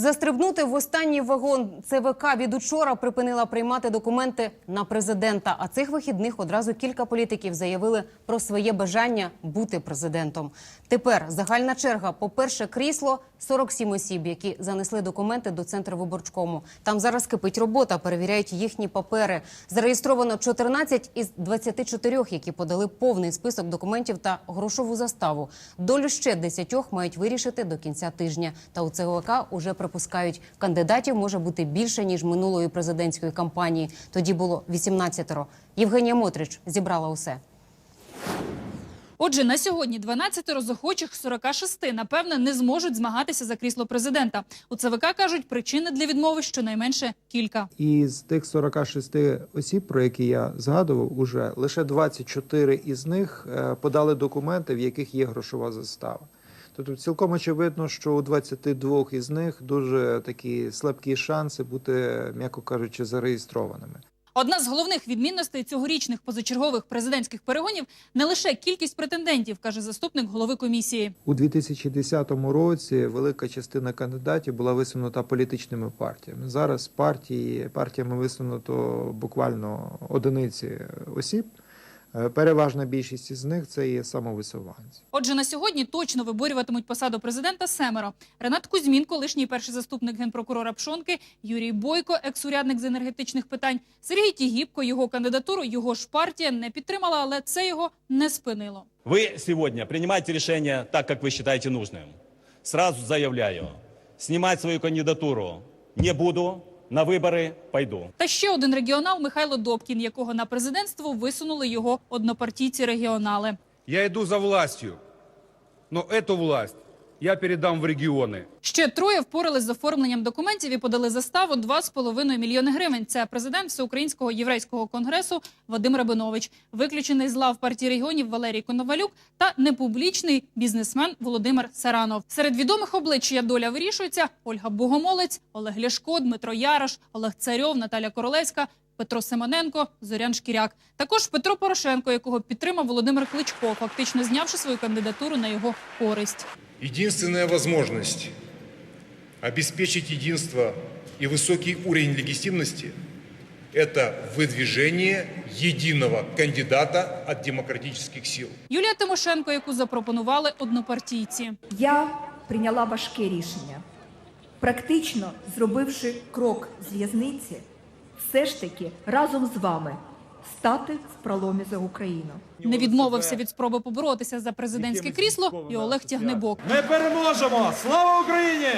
Застрибнути в останній вагон ЦВК від учора припинила приймати документи на президента. А цих вихідних одразу кілька політиків заявили про своє бажання бути президентом. Тепер загальна черга по перше крісло 47 осіб, які занесли документи до центру виборчкому. Там зараз кипить робота, перевіряють їхні папери. Зареєстровано 14 із 24, які подали повний список документів та грошову заставу. Долю ще 10 мають вирішити до кінця тижня. Та у ЦВК уже припускають, кандидатів може бути більше ніж минулої президентської кампанії. Тоді було 18-ро. Євгенія Мотрич зібрала усе. Отже, на сьогодні 12 охочих з 46, напевне, не зможуть змагатися за крісло президента. У ЦВК кажуть, причини для відмови щонайменше кілька. І з тих 46 осіб, про які я згадував, уже лише 24 із них е, подали документи, в яких є грошова застава. Тобто цілком очевидно, що у 22 із них дуже такі слабкі шанси бути, м'яко кажучи, зареєстрованими. Одна з головних відмінностей цьогорічних позачергових президентських перегонів не лише кількість претендентів, каже заступник голови комісії. У 2010 році велика частина кандидатів була висунута політичними партіями. Зараз партії партіями висунуто буквально одиниці осіб. Е, Переважна більшість із них це є самовисуванці. Отже, на сьогодні точно виборюватимуть посаду президента семеро. Ренат Кузьмін, колишній перший заступник генпрокурора Пшонки, Юрій Бойко, екс-урядник з енергетичних питань, Сергій Тігіпко. Його кандидатуру його ж партія не підтримала, але це його не спинило. Вы сегодня принимаете решение так, как вы считаете нужным. Сразу заявляю, снимать свою кандидатуру не буду, на выборы пойду. Та ще один регіонал Михайло Добкін, якого на президентство висунули його однопартійці регіонали. Я иду за властью, но эту власть я передам в регионы. Ще троє впорались з оформленням документів і подали заставу 2,5 мільйони гривень. Це президент Всеукраїнського єврейського конгресу Вадим Рабинович, виключений з лав партії регіонів Валерій Коновалюк та непублічний бізнесмен Володимир Саранов. Серед відомих облич, чия доля вирішується: Ольга Богомолець, Олег Ляшко, Дмитро Ярош, Олег Царьов, Наталя Королевська. Петро Семененко, Зорян Шкіряк. Також Петро Порошенко, якого підтримав Володимир Кличко, фактично знявши свою кандидатуру на його користь. Единственная возможность обеспечить единство и высокий уровень легитимности – это выдвижение единого кандидата от демократических сил. Юлія Тимошенко, яку запропонували однопартійці. Я прийняла важке рішення, практично зробивши крок з в'язниці, все ж таки разом з вами стати в проломі за Україну. Не відмовився від спроби поборотися за президентське крісло і Олег Тягнебок. Ми переможемо! Слава Україні!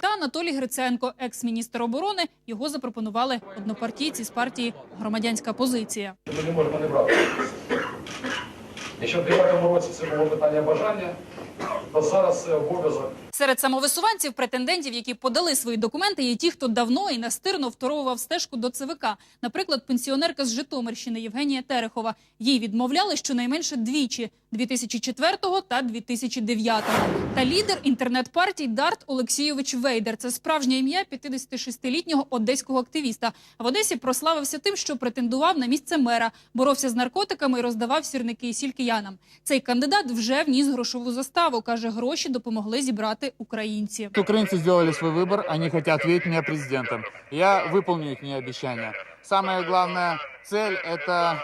Та Анатолій Гриценко, екс-міністр оборони, його запропонували однопартійці з партії Громадянська позиція. Ми не можемо не брати. Якщо в 9 році це було питання бажання, то зараз це обов'язок. Серед самовисуванців претендентів, які подали свої документи, є ті, хто давно і настирно второвував стежку до ЦВК. Наприклад, пенсіонерка з Житомирщини Євгенія Терехова. Їй відмовляли щонайменше двічі – 2004 та 2009. Та лідер інтернет-партій Дарт Олексійович Вейдер. Це справжнє ім'я 56-літнього одеського активіста. В Одесі прославився тим, що претендував на місце мера, боровся з наркотиками і роздавав сірники і сіль. Цей кандидат вже вніс грошову заставу. Каже, гроші допомогли зібрати українці. Украинцы сделали свой выбор, они хотят видеть меня президентом. Я выполню их обещания. Самая главная цель – это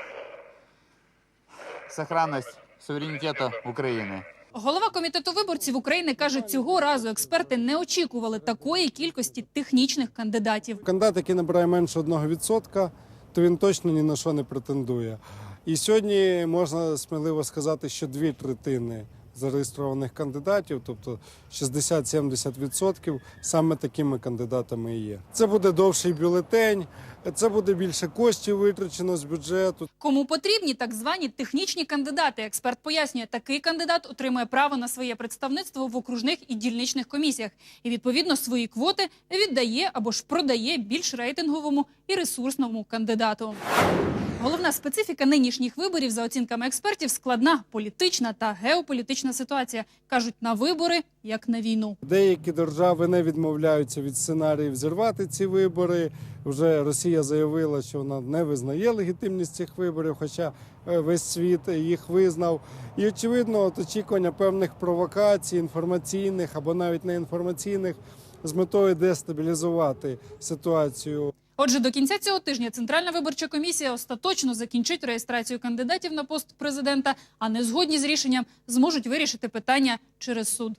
сохранность суверенитета Украины. Голова комітету виборців України каже, цього разу експерти не очікували такої кількості технічних кандидатів. Кандидат, який набирає менше 1%, то він точно ні на що не претендує. І сьогодні можна сміливо сказати, що дві третини зареєстрованих кандидатів, тобто 60-70%, саме такими кандидатами і є. Це буде довший бюлетень, це буде більше коштів витрачено з бюджету. Кому потрібні так звані технічні кандидати? Експерт пояснює, такий кандидат отримує право на своє представництво в окружних і дільничних комісіях і відповідно свої квоти віддає або ж продає більш рейтинговому і ресурсному кандидату. Головна специфіка нинішніх виборів, за оцінками експертів, складна політична та геополітична ситуація. кажуть, на вибори як на війну. Деякі держави не відмовляються від сценаріїв зірвати ці вибори. Вже Росія заявила, що вона не визнає легітимність цих виборів, хоча е, весь світ їх визнав. І очевидно, от очікування певних провокацій, інформаційних або навіть не інформаційних, з метою дестабілізувати ситуацію. Отже, до кінця цього тижня Центральна виборча комісія остаточно закінчить реєстрацію кандидатів на пост президента, а не згодні з рішенням зможуть вирішити питання через суд.